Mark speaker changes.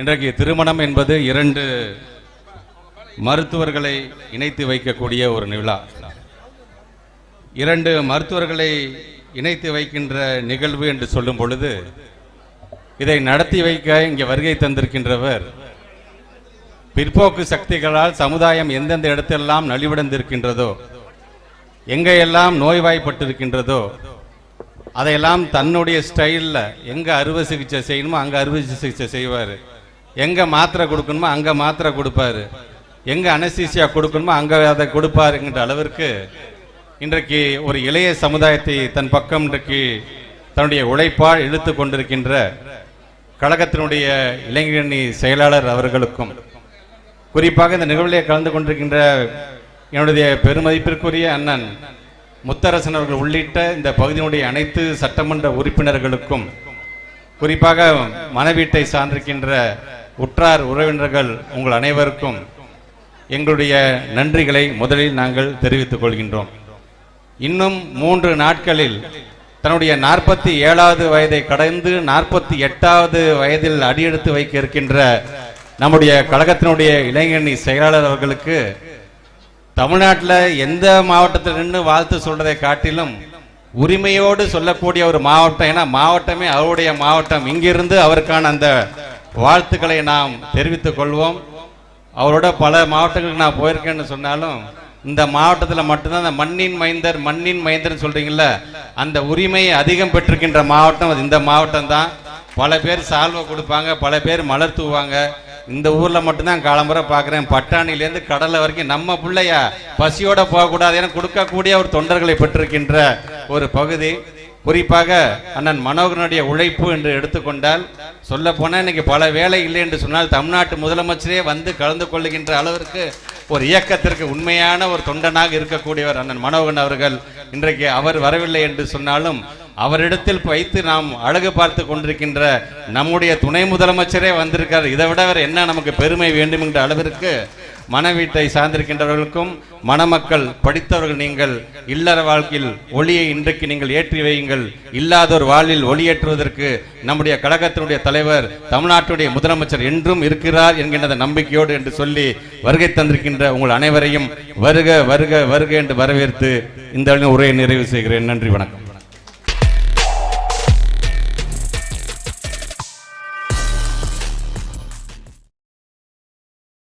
Speaker 1: இன்றைக்கு திருமணம் என்பது இரண்டு மருத்துவர்களை இணைத்து வைக்கக்கூடிய ஒரு நிழா இரண்டு மருத்துவர்களை இணைத்து வைக்கின்ற நிகழ்வு என்று சொல்லும் பொழுது இதை நடத்தி வைக்க இங்கே வருகை தந்திருக்கின்றவர் பிற்போக்கு சக்திகளால் சமுதாயம் எந்தெந்த இடத்தெல்லாம் நலிவடைந்திருக்கின்றதோ எங்கெல்லாம் நோய்வாய்ப்பட்டிருக்கின்றதோ அதையெல்லாம் தன்னுடைய ஸ்டைலில் எங்கே அறுவை சிகிச்சை செய்யணுமோ அங்கே அறுவை சிகிச்சை செய்வார். எங்கே மாத்திரை கொடுக்கணுமோ அங்கே மாத்திரை கொடுப்பாரு. எங்கே அனஸ்தீசியா கொடுக்கணுமோ அங்கே அதை கொடுப்பாருங்கிற அளவிற்கு இன்றைக்கு ஒரு இளைய சமுதாயத்தை தன் பக்கம் இன்றைக்கு தன்னுடைய உழைப்பால் இழுத்து கொண்டிருக்கின்ற கழகத்தினுடைய இளைஞரணி செயலாளர் அவர்களுக்கும் குறிப்பாக இந்த நிகழ்விலே கலந்து கொண்டிருக்கின்ற என்னுடைய பெருமதிப்பிற்குரிய அண்ணன் முத்தரசன் அவர்கள் உள்ளிட்ட இந்த பகுதியினுடைய அனைத்து சட்டமன்ற உறுப்பினர்களுக்கும் குறிப்பாக மனவீட்டை சார்ந்திருக்கின்ற உற்றார் உறவினர்கள் உங்கள் அனைவருக்கும் எங்களுடைய நன்றிகளை முதலில் நாங்கள் தெரிவித்துக் கொள்கின்றோம். இன்னும் மூன்று நாட்களில் தன்னுடைய நாற்பத்தி ஏழாவது வயதை கடந்து நாற்பத்தி எட்டாவது வயதில் அடியெடுத்து வைக்க இருக்கின்ற நம்முடைய கழகத்தினுடைய இளைஞரணி செயலாளர் அவர்களுக்கு தமிழ்நாட்டில் எந்த மாவட்டத்தில் நின்று வாழ்த்து சொல்றதை காட்டிலும் உரிமையோடு சொல்லக்கூடிய ஒரு மாவட்டம் ஏன்னா மாவட்டமே அவருடைய மாவட்டம். இங்கிருந்து அவருக்கான அந்த வாழ்த்துக்களை நாம் தெரிவித்துக் கொள்வோம். அவரோட பல மாவட்டங்களுக்கு நான் போயிருக்கேன்னு சொன்னாலும் இந்த மாவட்டத்தில் மட்டும்தான் அந்த மண்ணின் மைந்தர் மண்ணின் மைந்தர்னு சொல்றீங்கல்ல அந்த உரிமையை அதிகம் பெற்றிருக்கின்ற மாவட்டம் அது. இந்த மாவட்டம் தான் பல பேர் சால்வை கொடுப்பாங்க பல பேர் மலர் தூவாங்க இந்த ஊரில் மட்டும்தான் காலம்புரை பார்க்குறேன். பட்டாணிலேருந்து கடலை வரைக்கும் நம்ம பிள்ளையா பசியோட போகக்கூடாது என கொடுக்கக்கூடிய ஒரு தொண்டர்களை பெற்றிருக்கின்ற ஒரு பகுதி. குறிப்பாக அண்ணன் மனோகரனுடைய உழைப்பு என்று எடுத்துக்கொண்டால் சொல்ல போனால் இன்னைக்கு பல வேலை இல்லை என்று சொன்னால் தமிழ்நாட்டு முதலமைச்சரே வந்து கலந்து கொள்ளுகின்ற அளவிற்கு ஒரு இயக்கத்திற்கு உண்மையான ஒரு தொண்டனாக இருக்கக்கூடியவர் அண்ணன் மனோகன் அவர்கள். இன்றைக்கு அவர் வரவில்லை என்று சொன்னாலும் அவரிடத்தில் வைத்து நாம் அழகு பார்த்து கொண்டிருக்கின்ற நம்முடைய துணை முதலமைச்சரே வந்திருக்கார். இதை விட அவர் என்ன நமக்கு பெருமை வேண்டும் என்ற அளவிற்கு மனவீட்டை சார்ந்திருக்கின்றவர்களுக்கும் மணமக்கள் படித்தவர்கள் நீங்கள் இல்லற வாழ்க்கையில் ஒளியை இன்றைக்கு நீங்கள் ஏற்றி வையுங்கள். இல்லாதோர் வாழ்வில் ஒளியேற்றுவதற்கு நம்முடைய கழகத்தினுடைய தலைவர் தமிழ்நாட்டுடைய முதலமைச்சர் என்றும் இருக்கிறார் என்கின்ற நம்பிக்கையோடு என்று சொல்லி வருகை தந்திருக்கின்ற உங்கள் அனைவரையும் வருக வருக வருக என்று வரவேற்று இந்த உரையை நிறைவு செய்கிறேன். நன்றி வணக்கம்.